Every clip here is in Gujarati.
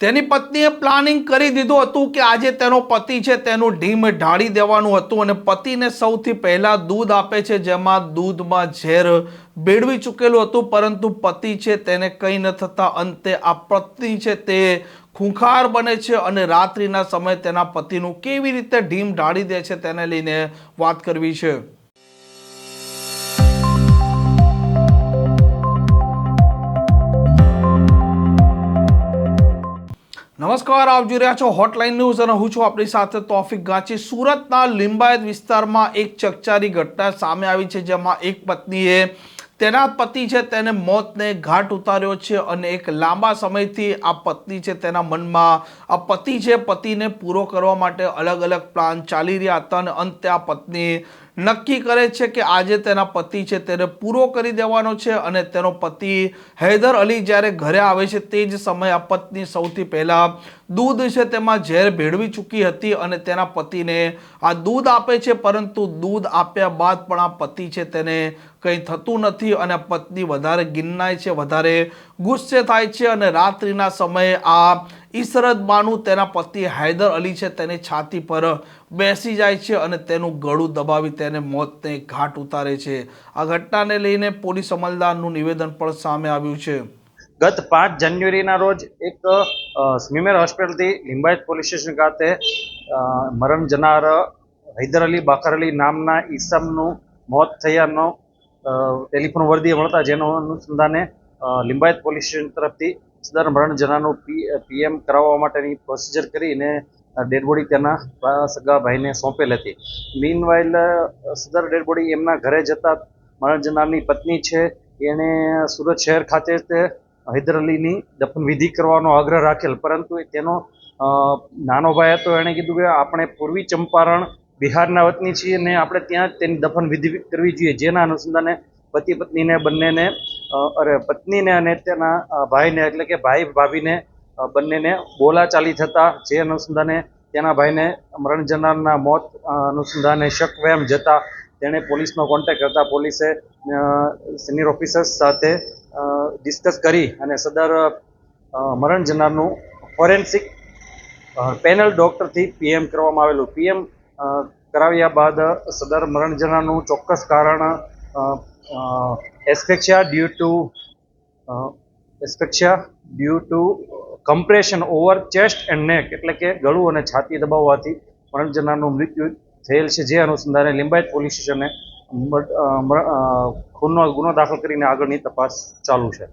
તેની પત્નીએ પ્લાનિંગ કરી દીધું હતું કે આજે તેનો પતિ છે, તેનું ઢીમ ઢાળી દેવાનું હતું અને પતિને સૌથી પહેલાં દૂધ આપે છે, જેમાં દૂધમાં ઝેર બેડવી ચૂકેલું હતું, પરંતુ પતિ છે તેને કંઈ ન થતાં અંતે આ પત્ની છે તે ખૂંખાર બને છે અને રાત્રિના સમયે તેના પતિનું કેવી રીતે ઢીમ ઢાળી દે છે તેને લઈને વાત કરવી છે. નમસ્કાર, આપ જોઈ રહ્યા છો હોટલાઇન ન્યૂઝ અને હું છું આપણી સાથે તોફિક ગાંચી સુરતના લિંબાયત વિસ્તારમાં એક ચકચારી ઘટના સામે આવી છે, જેમાં એક પત્નીએ તેના પતિ છે તેને મોતને ઘાટ ઉતાર્યો છે અને એક લાંબા સમયથી આ પત્ની છે તેના મનમાં, આ પતિ છે પતિને પૂરો કરવા માટે અલગ અલગ પ્લાન ચાલી રહ્યા હતા અને અંતે આ પત્ની નક્કી કરે છે કે આજે તેના પતિ છે તેને પૂરો કરી દેવાનો છે અને તેનો પતિ હૈદર અલી જ્યારે ઘરે આવે છે તે જ સમયે આ પત્ની સૌથી પહેલાં દૂધ છે તેમાં ઝેર ભેળવી ચૂકી હતી અને તેના પતિને આ દૂધ આપે છે, પરંતુ દૂધ આપ્યા બાદ પણ આ પતિ છે તેને કંઈ થતું નથી અને પત્ની વધારે ગિન્નાય છે, વધારે ગુસ્સે થાય છે અને રાત્રિના સમયે આ ઈસરત બાનુ તેના પતિ હૈદર અલી છે. તેની છાતી પર બેસી જાય છે અને તેનું ગળું દબાવી તેને મોતને ઘાટ ઉતારે છે. આ ઘટનાને લઈને પોલીસ અમલદારનું નિવેદન પણ સામે આવ્યું છે. ગત પાંચ જાન્યુઆરીના રોજ એક સ્મીમેર હોસ્પિટલથી લિંબાયત પોલીસ સ્ટેશન ખાતે મરણ જનાર હૈદર અલી બાકર અલી નામના ઈસમનું મોત થયાનો ટેલિફોન વર્દી મળતા જેનો અનુસંધાને લિંબાયત પોલીસ સ્ટેશન તરફથી સદર મરણ જનારનું પીએમ કરાવવા માટેની પ્રોસિજર કરીને ડેડ બોડી તેના સગા ભાઈને સોંપેલ હતી. મીન વાઇલ સદર ડેડ બોડી એમના ઘરે જતા મરણ જનારની પત્ની છે. એણે સુરત શહેર ખાતે તે હૈદર અલીની દફન વિધિ કરવાનો આગ્રહ રાખેલ. પરંતુ તેનો નાનો ભાઈ હતો. એણે કીધું કે આપણે પૂર્વી ચંપારણ બિહારના વતની છીએ અને આપણે ત્યાં તેની દફન વિધિ કરવી જોઈએ. જેના અનુસંધાને પતિ પત્નીને બંનેને અરે, પત્નીને અને તેના ભાઈને, એટલે કે ભાઈ ભાભીને બંનેને બોલાચાલી થતા જે અનુસંધાને તેના ભાઈને મરણ જનારના મોત અનુસંધાને શક વહેમ જતા તેણે પોલીસનો કોન્ટેક્ટ કરતા પોલીસે સિનિયર ઓફિસર્સ સાથે ડિસ્કસ કરી અને સદર મરણ જનારનું ફોરેન્સિક પેનલ ડૉક્ટરથી પીએમ કરવામાં આવેલું. પીએમ કરાવ્યા બાદ સદર મરણ જનારનું ચોક્કસ કારણ asphyxia due to asphyxia due to compression over chest and neck એટલે કે ગળું અને છાતી દબાવવાથી મરણ જનારનું મૃત્યુ થયેલ છે જે અનુસંધાને લિંબાયત પોલીસ સ્ટેશને ખૂનનો ગુનો દાખલ કરીને આગળની તપાસ ચાલુ છે.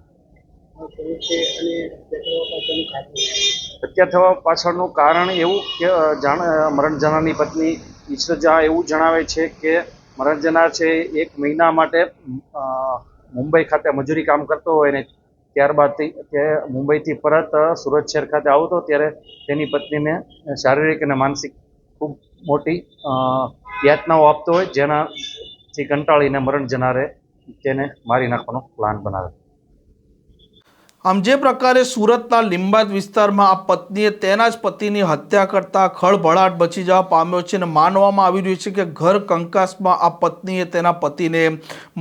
હત્યા થવા પાછળનું કારણ એવું કે જાણ અ, મરણ જનારની પત્ની ઈશ્રજા એવું જણાવે છે કે મરણ જનાર છે. એક મહિના માટે મુંબઈ ખાતે મજૂરી કામ કરતો હોય ને ત્યારબાદથી તે મુંબઈથી પરત સુરત શહેર ખાતે આવતો ત્યારે તેની પત્નીને શારીરિક અને માનસિક ખૂબ મોટી યાતનાઓ આપતો હોય, જેનાથી કંટાળીને મરણ જનારે તેને મારી નાખવાનો પ્લાન બનાવે. આમ જે પ્રકારે સુરતના લિંબાયત વિસ્તારમાં આ પત્નીએ તેના જ પતિની હત્યા કરતા ખળભળાટ બચી જવા પામ્યો છે અને માનવામાં આવી રહ્યું છે કે ઘર કંકાસમાં આ પત્નીએ તેના પતિને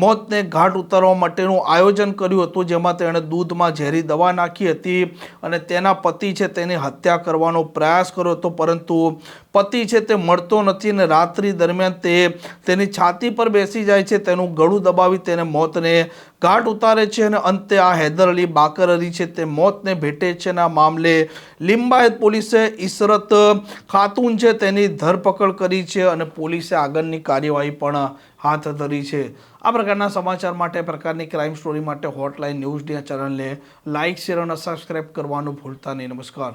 મોતને ઘાટ ઉતારવા માટેનું આયોજન કર્યું હતું, જેમાં તેણે દૂધમાં ઝેરી દવા નાખી હતી અને તેના પતિ છે તેની હત્યા કરવાનો પ્રયાસ કર્યો હતો. પરંતુ પતિ છે તે મળતો નથી અને રાત્રિ દરમિયાન તે તેની છાતી પર બેસી જાય છે, તેનું ગળું દબાવી તેને મોતને ઘાટ ઉતારે છે અને અંતે આ હૈદર અલી બાકર અલી છે તે મોતને ભેટે છે અને આ મામલે લિંબાયત પોલીસે ઈશરત ખાતુન છે તેની ધરપકડ કરી છે અને પોલીસે આગળની કાર્યવાહી પણ હાથ ધરી છે. આ પ્રકારના સમાચાર માટે, પ્રકારની ક્રાઇમ સ્ટોરી માટે હોટલાઇન ન્યૂઝ ડી ચેનલને લાઇક શેર અને સબસ્ક્રાઇબ કરવાનું ભૂલતા નહીં. નમસ્કાર.